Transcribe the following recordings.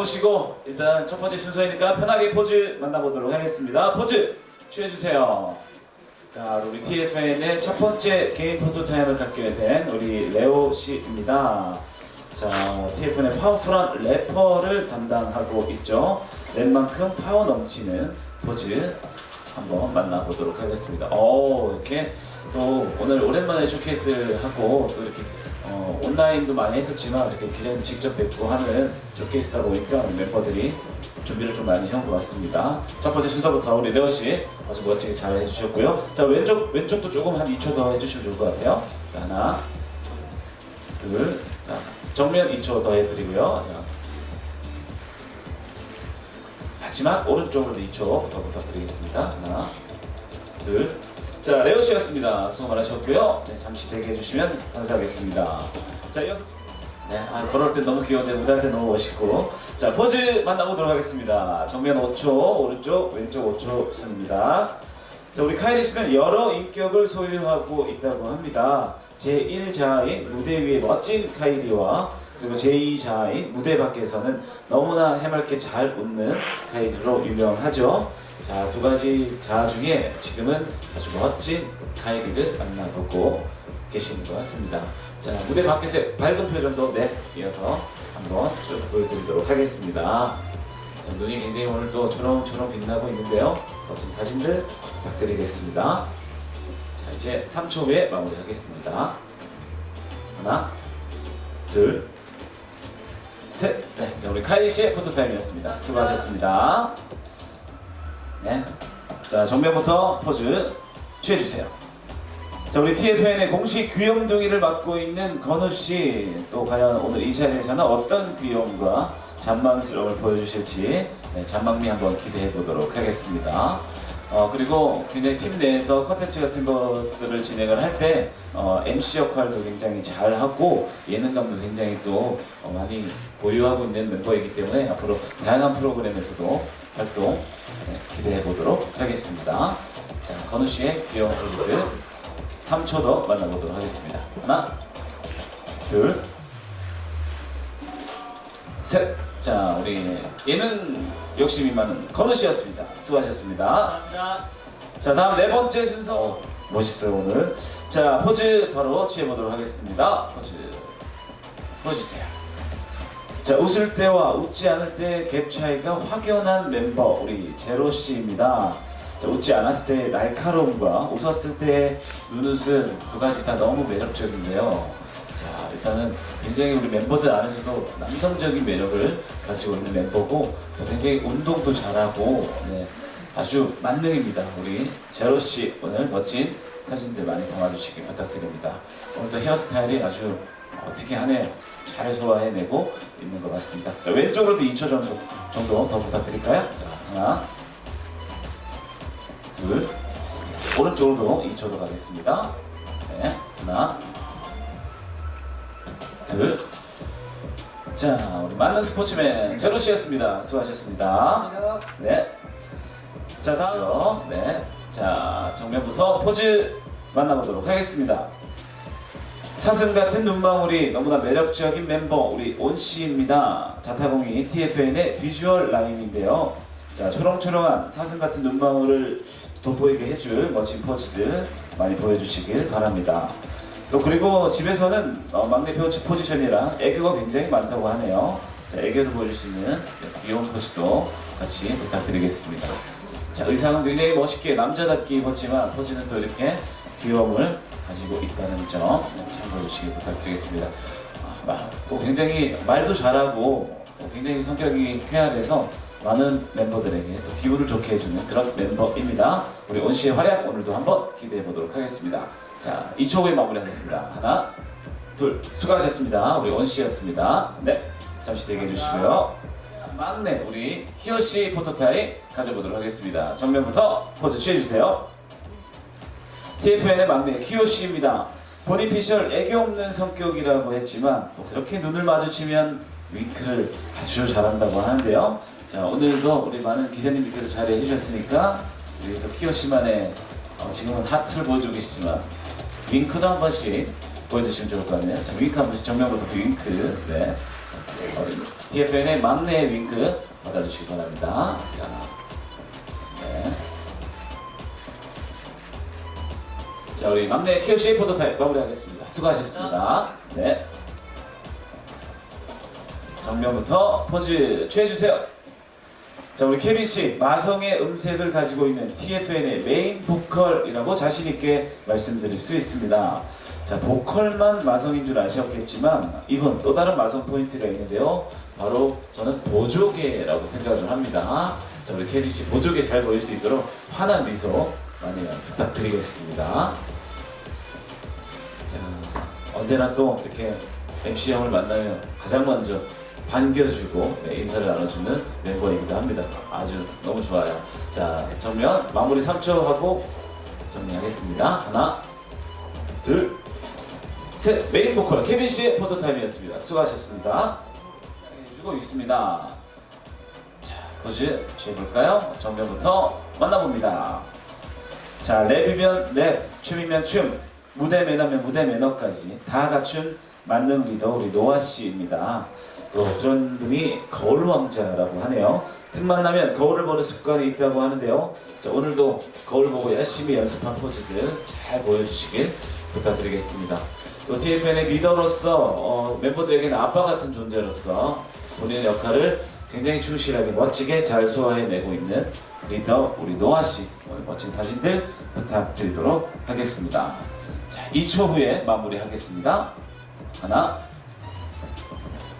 모시고 일단 첫 번째 순서이니까 편하게 포즈 만나보도록 하겠습니다. 포즈 취해주세요. 자, 우리 TFN의 첫 번째 개인 포토타임을 갖게 된 우리 레오 씨입니다. 자, TFN의 파워풀한 래퍼를 담당하고 있죠. 랩만큼 파워 넘치는 포즈 한번 만나보도록 하겠습니다. 오, 이렇게 또 오늘 오랜만에 쇼케이스를 하고 또 이렇게 어, 온라인도 많이 했었지만 이렇게 기자님 직접 뵙고 하는 쇼케이스다 보니까 멤버들이 준비를 좀 많이 해온 것 같습니다. 첫 번째 순서부터 우리 레오 씨 아주 멋지게 잘 해주셨고요. 자 왼쪽 왼쪽도 조금 한 2초 더 해주시면 좋을 것 같아요. 자 하나, 둘, 자 정면 2초 더 해드리고요. 자 마지막 오른쪽으로도 2초 더 부탁드리겠습니다. 하나, 둘. 자, 레오 씨였습니다. 수고 많으셨고요. 네, 잠시 대기해 주시면 감사하겠습니다. 자, 이어서 네, 아, 걸어올 때 너무 귀여운데 무대할 때 너무 멋있고. 자, 포즈 만나보도록 하겠습니다. 정면 5초, 오른쪽, 왼쪽 5초 순입니다. 자, 우리 카이리 씨는 여러 인격을 소유하고 있다고 합니다. 제1자인 무대 위의 멋진 카이리와 그리고 제2자인 무대 밖에서는 너무나 해맑게 잘 웃는 카이리로 유명하죠. 자, 두 가지 자 중에 지금은 아주 멋진 카이리를 만나보고 계시는 것 같습니다. 자, 무대 밖에서의 밝은 표정도 네, 이어서 한번 좀 보여드리도록 하겠습니다. 자, 눈이 굉장히 오늘 또 초롱초롱 빛나고 있는데요. 멋진 사진들 부탁드리겠습니다. 자, 이제 3초 후에 마무리하겠습니다. 하나, 둘, 셋. 네, 자, 우리 카이리 씨의 포토타임이었습니다. 수고하셨습니다. 네. 자, 정면부터 포즈 취해주세요. 자, 우리 TFN의 공식 귀염둥이를 맡고 있는 건우 씨. 또 과연 오늘 이 자리에서는 어떤 귀여움과 잔망스러움을 보여주실지 네, 잔망미 한번 기대해 보도록 하겠습니다. 어, 그리고 굉장히 팀 내에서 컨텐츠 같은 것들을 진행을 할 때 어, MC 역할도 굉장히 잘하고 예능감도 굉장히 또 어, 많이 보유하고 있는 멤버이기 때문에 앞으로 다양한 프로그램에서도 활동 네, 기대해 보도록 하겠습니다. 자, 건우 씨의 귀여운 얼굴을 3초 더 만나보도록 하겠습니다. 하나, 둘, 셋. 자, 우리 예능 욕심이 많은 건우 씨였습니다. 수고하셨습니다. 감사합니다. 자, 다음 네 번째 순서. 멋있어요, 오늘. 자, 포즈 바로 취해보도록 하겠습니다. 포즈. 보여주세요. 자, 웃을 때와 웃지 않을 때갭 차이가 확연한 멤버, 우리 제로 씨입니다. 자, 웃지 않았을 때 날카로움과 웃었을 때 눈웃음 두 가지 다 너무 매력적인데요. 자, 일단은 굉장히 우리 멤버들 안에서도 남성적인 매력을 가지고 있는 멤버고 또 굉장히 운동도 잘하고 네, 아주 만능입니다. 우리 제로 씨 오늘 멋진 사진들 많이 담아주시기 부탁드립니다. 오늘도 헤어스타일이 아주 어떻게 하네 잘 소화해내고 있는 것 같습니다. 자 왼쪽으로도 2초 정도, 정도 더 부탁드릴까요? 자 하나 둘 좋습니다. 오른쪽으로도 2초 더 가겠습니다. 네 하나 둘 자, 우리 만능 스포츠맨 제로 씨였습니다. 수고하셨습니다. 네. 자, 다음. 네. 자, 정면부터 포즈 만나보도록 하겠습니다. 사슴 같은 눈망울이 너무나 매력적인 멤버 우리 온 씨입니다. 자타공이 TFN의 비주얼 라인인데요. 자, 초롱초롱한 사슴 같은 눈망울을 돋보이게 해줄 멋진 포즈들 많이 보여주시길 바랍니다. 또 그리고 집에서는 어, 막내 포지, 포지션이라 애교가 굉장히 많다고 하네요. 자, 애교를 보여줄 수 있는 귀여운 포즈도 같이 부탁드리겠습니다. 자, 의상은 굉장히 멋있게 남자답게 입었지만 포즈는 또 이렇게 귀여움을 가지고 있다는 점 참고해 주시기 부탁드리겠습니다. 아, 마- 또 굉장히 말도 잘하고 또 굉장히 성격이 쾌활해서 많은 멤버들에게 또 기분을 좋게 해주는 그런 멤버입니다. 우리 온 씨의 활약 오늘도 한번 기대해 보도록 하겠습니다. 자, 2초 후에 마무리하겠습니다. 하나, 둘, 수고하셨습니다. 우리 온 씨였습니다. 네, 잠시 대기해 주시고요. 막내 우리 희호 씨 포토타임 가져보도록 하겠습니다. 정면부터 포즈 취해주세요. TFN의 막내 희호 씨입니다. 본인 피셜 애교 없는 성격이라고 했지만 또 그렇게 눈을 마주치면 윙크를 아주 잘한다고 하는데요. 자 오늘도 우리 많은 기자님들께서 자리해 주셨으니까 우리 또 키오 씨만의 어, 지금은 하트를 보여주고 계시지만 윙크도 한 번씩 보여주시면 좋을 것 같네요. 자 윙크 한 번씩 정면부터 그 윙크 네 TFN의 막내 윙크 받아주시기 바랍니다. 자, 네. 자, 우리 막내 KOC 포토타입 마무리하겠습니다. 수고하셨습니다. 네. 정면부터 포즈 취해주세요. 자, 우리 케빈 씨, 마성의 음색을 가지고 있는 TFN의 메인 보컬이라고 자신 있게 말씀드릴 수 있습니다. 자, 보컬만 마성인 줄 아셨겠지만, 이번 또 다른 마성 포인트가 있는데요. 바로 저는 보조개라고 생각을 합니다. 자, 우리 케빈 씨, 보조개 잘 보일 수 있도록 환한 미소 많이 부탁드리겠습니다. 자, 언제나 또 이렇게 MC 형을 만나면 가장 먼저 반겨주고 네, 인사를 나눠주는 멤버이기도 합니다. 아주 너무 좋아요. 자, 정면 마무리 3초 하고 정리하겠습니다. 하나, 둘, 셋. 메인 보컬 케빈 씨의 포토타임이었습니다. 수고하셨습니다. 해주고 있습니다. 자, 포즈 취해볼까요? 정면부터 만나봅니다. 자, 랩이면 랩, 춤이면 춤, 무대 매너면 무대 매너까지 다 갖춘 만능 리더 우리 노아 씨입니다. 또 그런 분이 거울 왕자라고 하네요. 틈만 나면 거울을 보는 습관이 있다고 하는데요. 자, 오늘도 거울 보고 열심히 연습한 포즈들 잘 보여주시길 부탁드리겠습니다. 또 TFN의 리더로서 어, 멤버들에게는 아빠 같은 존재로서 본인의 역할을 굉장히 충실하게 멋지게 잘 소화해내고 있는 리더 우리 노아 씨 오늘 멋진 사진들 부탁드리도록 하겠습니다. 자, 2초 후에 마무리하겠습니다. 하나,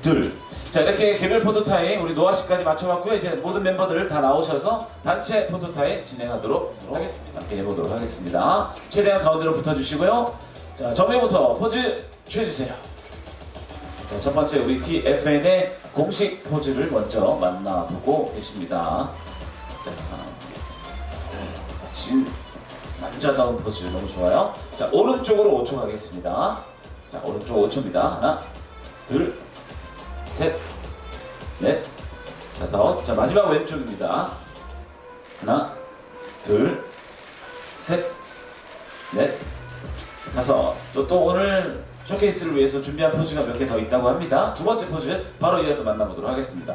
둘. 자 이렇게 개별 포토타임 우리 노아 씨까지 맞춰봤고요. 이제 모든 멤버들 다 나오셔서 단체 포토타임 진행하도록 하겠습니다. 이렇게 해보도록 하겠습니다. 최대한 가운데로 붙어주시고요. 자 정면부터 포즈 취해주세요. 자, 첫 번째 우리 TFN의 공식 포즈를 먼저 만나보고 계십니다. 자, 진 남자다운 포즈 너무 좋아요. 자, 오른쪽으로 5초 가겠습니다. 자, 오른쪽 5초입니다. 하나, 둘, 셋, 넷, 다섯. 자, 마지막 왼쪽입니다. 하나, 둘, 셋, 넷, 다섯. 또, 또 오늘 쇼케이스를 위해서 준비한 포즈가 몇 개 더 있다고 합니다. 두 번째 포즈 바로 이어서 만나보도록 하겠습니다.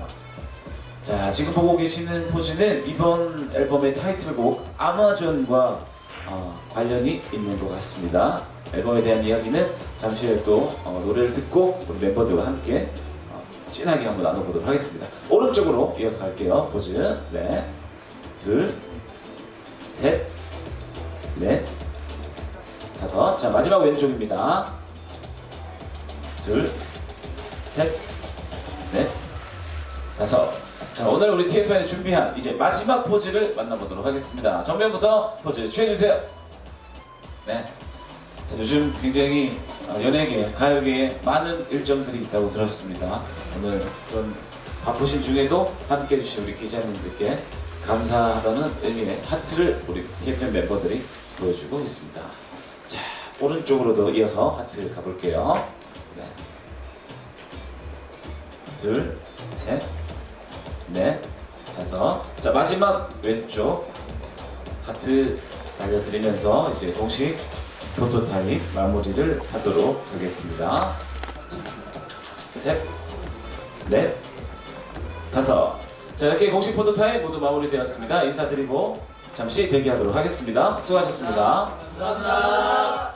자, 지금 보고 계시는 포즈는 이번 앨범의 타이틀곡 아마존과 어, 관련이 있는 것 같습니다. 앨범에 대한 이야기는 잠시 후에 또 어, 노래를 듣고 우리 멤버들과 함께 어, 진하게 한번 나눠보도록 하겠습니다. 오른쪽으로 이어서 갈게요. 포즈. 네. 둘, 셋, 넷, 다섯. 자, 마지막 왼쪽입니다. 둘, 셋, 넷, 다섯. 자, 오늘 우리 TFN이 준비한 이제 마지막 포즈를 만나보도록 하겠습니다. 정면부터 포즈 취해주세요. 네. 자, 요즘 굉장히 어, 연예계, 가요계에 많은 일정들이 있다고 들었습니다. 오늘 그런 바쁘신 중에도 함께 해주신 우리 기자님들께 감사하다는 의미의 하트를 우리 TFN 멤버들이 보여주고 있습니다. 자, 오른쪽으로도 이어서 하트 가볼게요. 네. 둘, 셋, 넷, 다섯. 자, 마지막 왼쪽 하트 알려드리면서 이제 공식 포토타임 마무리를 하도록 하겠습니다. 자, 셋, 넷, 다섯. 자, 이렇게 공식 포토타임 모두 마무리되었습니다. 인사드리고 잠시 대기하도록 하겠습니다. 수고하셨습니다. 감사합니다.